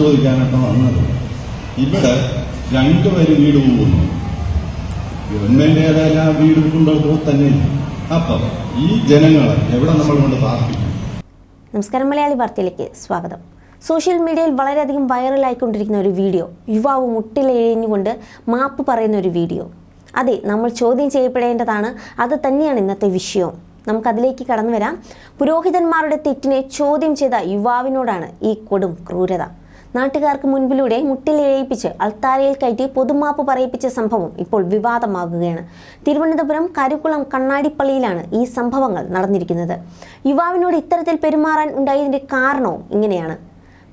ചോദിക്കാനായിട്ട് വന്നത്. ഇവിടെ രണ്ടുപേരും വീട് പോകുന്നു. ഗവൺമെന്റേതായ വീട് കൊണ്ടുപോയി തന്നെ അപ്പം ഈ ജനങ്ങളെ എവിടെ നമ്മൾ കൊണ്ട് പാർപ്പിക്കും? നമസ്കാരം മലയാളി വാർത്തയിലേക്ക് സ്വാഗതം. സോഷ്യൽ മീഡിയയിൽ വളരെയധികം വൈറലായിക്കൊണ്ടിരിക്കുന്ന ഒരു വീഡിയോ യുവാവ് മുട്ടിലെഴിഞ്ഞുകൊണ്ട് മാപ്പ് പറയുന്ന ഒരു വീഡിയോ. അതെ നമ്മൾ ചോദ്യം ചെയ്യപ്പെടേണ്ടതാണ്. അത് തന്നെയാണ് ഇന്നത്തെ വിഷയവും നമുക്കതിലേക്ക് കടന്നു വരാം പുരോഹിതന്മാരുടെ തെറ്റിനെ ചോദ്യം ചെയ്ത യുവാവിനോടാണ് ഈ കൊടും ക്രൂരത. നാട്ടുകാർക്ക് മുൻപിലൂടെ മുട്ടിലിഴയിപ്പിച്ച് അൾത്താരയിൽ കയറ്റി പൊതുമാപ്പ് പറയിപ്പിച്ച സംഭവം ഇപ്പോൾ വിവാദമാകുകയാണ്. തിരുവനന്തപുരം കരുക്കുളം കണ്ണാടിപ്പള്ളിയിലാണ് ഈ സംഭവങ്ങൾ നടന്നിരിക്കുന്നത്. യുവാവിനോട് ഇത്തരത്തിൽ പെരുമാറാൻ ഉണ്ടായതിന്റെ കാരണവും ഇങ്ങനെയാണ്.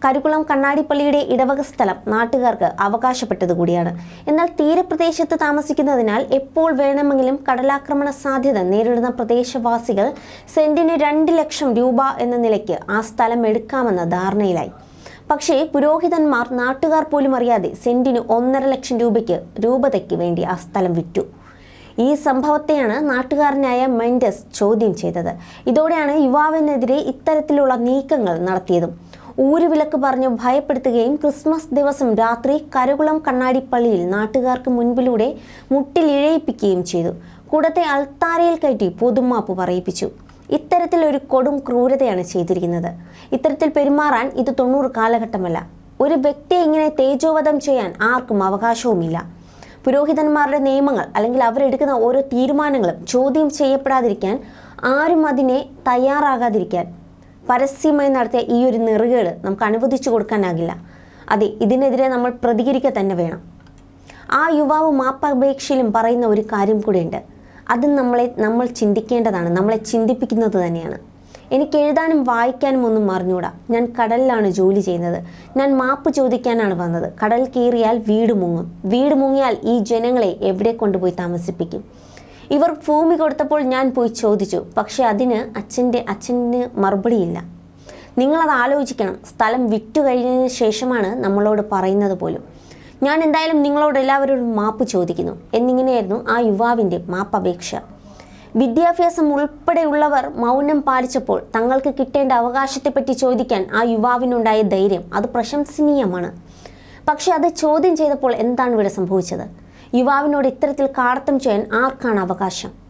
കരുക്കുളം കണ്ണാടിപ്പള്ളിയുടെ ഇടവക സ്ഥലം നാട്ടുകാർക്ക് അവകാശപ്പെട്ടത് കൂടിയാണ്. എന്നാൽ തീരപ്രദേശത്ത് താമസിക്കുന്നതിനാൽ എപ്പോൾ വേണമെങ്കിലും കടലാക്രമണ സാധ്യത നേരിടുന്ന പ്രദേശവാസികൾ സെന്റിന് രണ്ട് ലക്ഷം രൂപ എന്ന നിലയ്ക്ക് ആ സ്ഥലം എടുക്കാമെന്ന ധാരണയിലായി. പക്ഷേ പുരോഹിതന്മാർ നാട്ടുകാർ പോലും അറിയാതെ സെന്റിന് ഒന്നര ലക്ഷം രൂപയ്ക്ക് രൂപതയ്ക്ക് വേണ്ടി ആ സ്ഥലം വിറ്റു. ഈ സംഭവത്തെയാണ് നാട്ടുകാരനായ മെൻഡസ് ചോദ്യം ചെയ്തത്. ഇതോടെയാണ് യുവാവിനെതിരെ ഇത്തരത്തിലുള്ള നീക്കങ്ങൾ നടത്തിയതും. ഊരുവിലക്ക് പറഞ്ഞ് ഭയപ്പെടുത്തുകയും ക്രിസ്മസ് ദിവസം രാത്രി കരകുളം കണ്ണാടിപ്പള്ളിയിൽ നാട്ടുകാർക്ക് മുൻപിലൂടെ മുട്ടിലിഴയിപ്പിക്കുകയും ചെയ്തു. കൂടത്തെ അൾത്താരയിൽ കയറ്റി പൊതുമാപ്പ് പറയിപ്പിച്ചു. ഇത്തരത്തിൽ ഒരു കൊടും ക്രൂരതയാണ് ചെയ്തിരിക്കുന്നത്. ഇത്തരത്തിൽ പെരുമാറാൻ ഇത് തൊണ്ണൂറ് കാലഘട്ടമല്ല. ഒരു വ്യക്തിയെ ഇങ്ങനെ തേജോവധം ചെയ്യാൻ ആർക്കും അവകാശവുമില്ല. പുരോഹിതന്മാരുടെ നിയമങ്ങൾ അല്ലെങ്കിൽ അവരെടുക്കുന്ന ഓരോ തീരുമാനങ്ങളും ചോദ്യം ചെയ്യപ്പെടാതിരിക്കാൻ ആരും അതിനെ തയ്യാറാകാതിരിക്കാൻ പരസ്യമായി നടത്തിയ ഈ ഒരു നെറുകേട് നമുക്ക് അനുവദിച്ചു കൊടുക്കാനാകില്ല. അതെ ഇതിനെതിരെ നമ്മൾ പ്രതികരിക്കുക തന്നെ വേണം. ആ യുവാവ് മാപ്പപേക്ഷയിലും പറയുന്ന ഒരു കാര്യം കൂടെയുണ്ട്. അത് നമ്മളെ നമ്മൾ ചിന്തിക്കേണ്ടതാണ് നമ്മളെ ചിന്തിപ്പിക്കുന്നത് തന്നെയാണ്. എനിക്ക് എഴുതാനും വായിക്കാനും ഒന്നും അറിഞ്ഞൂടാ ഞാൻ കടലിലാണ് ജോലി ചെയ്യുന്നത്. ഞാൻ മാപ്പ് ചോദിക്കാനാണ് വന്നത്. കടൽ കീറിയാൽ വീട് മുങ്ങും. വീട് മുങ്ങിയാൽ ഈ ജനങ്ങളെ എവിടെ കൊണ്ടുപോയി താമസിപ്പിക്കും? ഇവർ ഭൂമി കൊടുത്തപ്പോൾ ഞാൻ പോയി ചോദിച്ചു. പക്ഷേ അതിന് അച്ഛന്റെ അച്ഛന് മറുപടിയില്ല. നിങ്ങളത് ആലോചിക്കണം. സ്ഥലം വിറ്റു കഴിഞ്ഞതിന് ശേഷമാണ് നമ്മളോട് പറയുന്നത് പോലും. ഞാൻ എന്തായാലും നിങ്ങളോട് എല്ലാവരോടും മാപ്പ് ചോദിക്കുന്നു. എന്നിങ്ങനെയായിരുന്നു ആ യുവാവിന്റെ മാപ്പപേക്ഷ. വിദ്യാഭ്യാസം ഉൾപ്പെടെയുള്ളവർ മൗനം പാലിച്ചപ്പോൾ തങ്ങൾക്ക് കിട്ടേണ്ട അവകാശത്തെപ്പറ്റി ചോദിക്കാൻ ആ യുവാവിനുണ്ടായ ധൈര്യം അത് പ്രശംസനീയമാണ്. പക്ഷേ അത് ചോദ്യം ചെയ്തപ്പോൾ എന്താണ് ഇവിടെ സംഭവിച്ചത്? യുവാവിനോട് ഇത്തരത്തിൽ കാടത്തം ചെയ്യാൻ ആർക്കാണ് അവകാശം?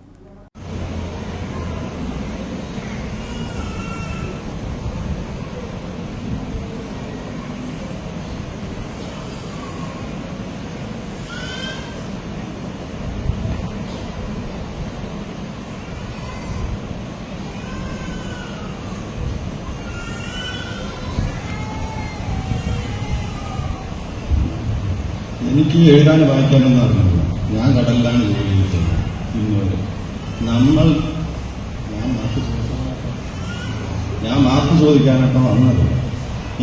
എനിക്ക് എഴുതാൻ വായിക്കാനൊന്നും അറിഞ്ഞില്ല ഞാൻ കടലിലാണ് ജോലി ചെയ്തത് ഇന്നുവരെ നമ്മൾ ഞാൻ മാർക്ക് ഞാൻ മാർക്ക് വന്നത്.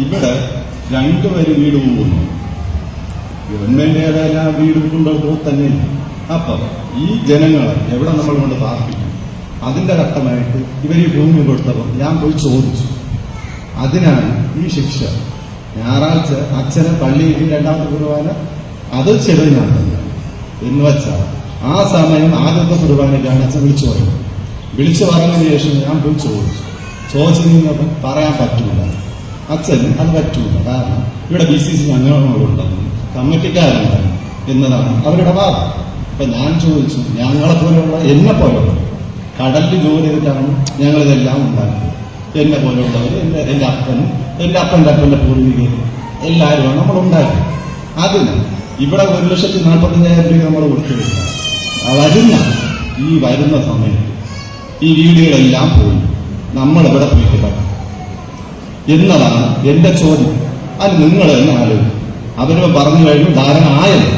ഇവിടെ രണ്ടുപേരും വീട് പോകുന്നു. ഗവൺമെന്റേതെല്ലാം വീട് കൊണ്ടുപോകുമ്പോൾ തന്നെ. അപ്പം ഈ ജനങ്ങളെ എവിടെ നമ്മൾ കൊണ്ട് പാർപ്പിക്കും? അതിന്റെ ഘട്ടമായിട്ട് ഇവർ ഈ ഭൂമി കൊടുത്തപ്പോൾ ഞാൻ പോയി ചോദിച്ചു. അതിനാണ് ഈ ശിക്ഷ. ഞായറാഴ്ച അച്ഛനെ പള്ളിയിൽ രണ്ടാമത്തെ കുർബാന അത് ചെറുതിനാണ് എന്ന് വെച്ചാൽ ആ സമയം ആദ്യത്തെ കുർബാനയ്ക്കാണ് അച്ഛൻ വിളിച്ചു പറയുന്നത് വിളിച്ചു പറഞ്ഞതിന് ശേഷം ഞാൻ പോയി. ചോദിച്ചു ചോദിച്ചു പറയാൻ പറ്റില്ല അച്ഛന് അത് പറ്റൂല. കാരണം ഇവിടെ ബി സി സി അംഗങ്ങളുണ്ടെന്നും കമ്മിറ്റിക്കാരുണ്ടെന്നും എന്നതാണ് അവരുടെ വാദം. അപ്പൊ ഞാൻ ചോദിച്ചു ഞങ്ങളെ പോലെയുള്ള എന്നെ പോലെയുള്ള കടലിൽ ജോലി ചെയ്തിട്ടാണ് ഞങ്ങളിതെല്ലാം ഉണ്ടാക്കിയത് എന്നെ പോലെയുള്ളവർ എന്റെ എന്റെ അപ്പനും എന്റെ അപ്പന്റെ അപ്പന്റെ പൂർവികരും എല്ലാവരുമാണ് നമ്മൾ ഉണ്ടാക്കി അതിന് ഇവിടെ ഒരു ലക്ഷത്തി നാൽപ്പത്തഞ്ചായിരം രൂപ നമ്മൾ ആ വരുന്ന ഈ വരുന്ന സമയത്ത് ഈ വീടുകളെല്ലാം പോയി നമ്മൾ ഇവിടെ പോയിട്ട് പറ്റും എന്നതാണ് എന്റെ ചോദ്യം. അത് നിങ്ങൾ തന്നെ ആലോചിക്കും. അവർ പറഞ്ഞു കഴിഞ്ഞു ധാരണ ആയത്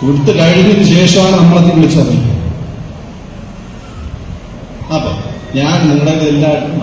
കൊടുത്തു കഴിഞ്ഞതിന് ശേഷമാണ് നമ്മളത് വിളിച്ചറിയുന്നത്. അപ്പൊ ഞാൻ നിങ്ങളുടെ എല്ലാവർക്കും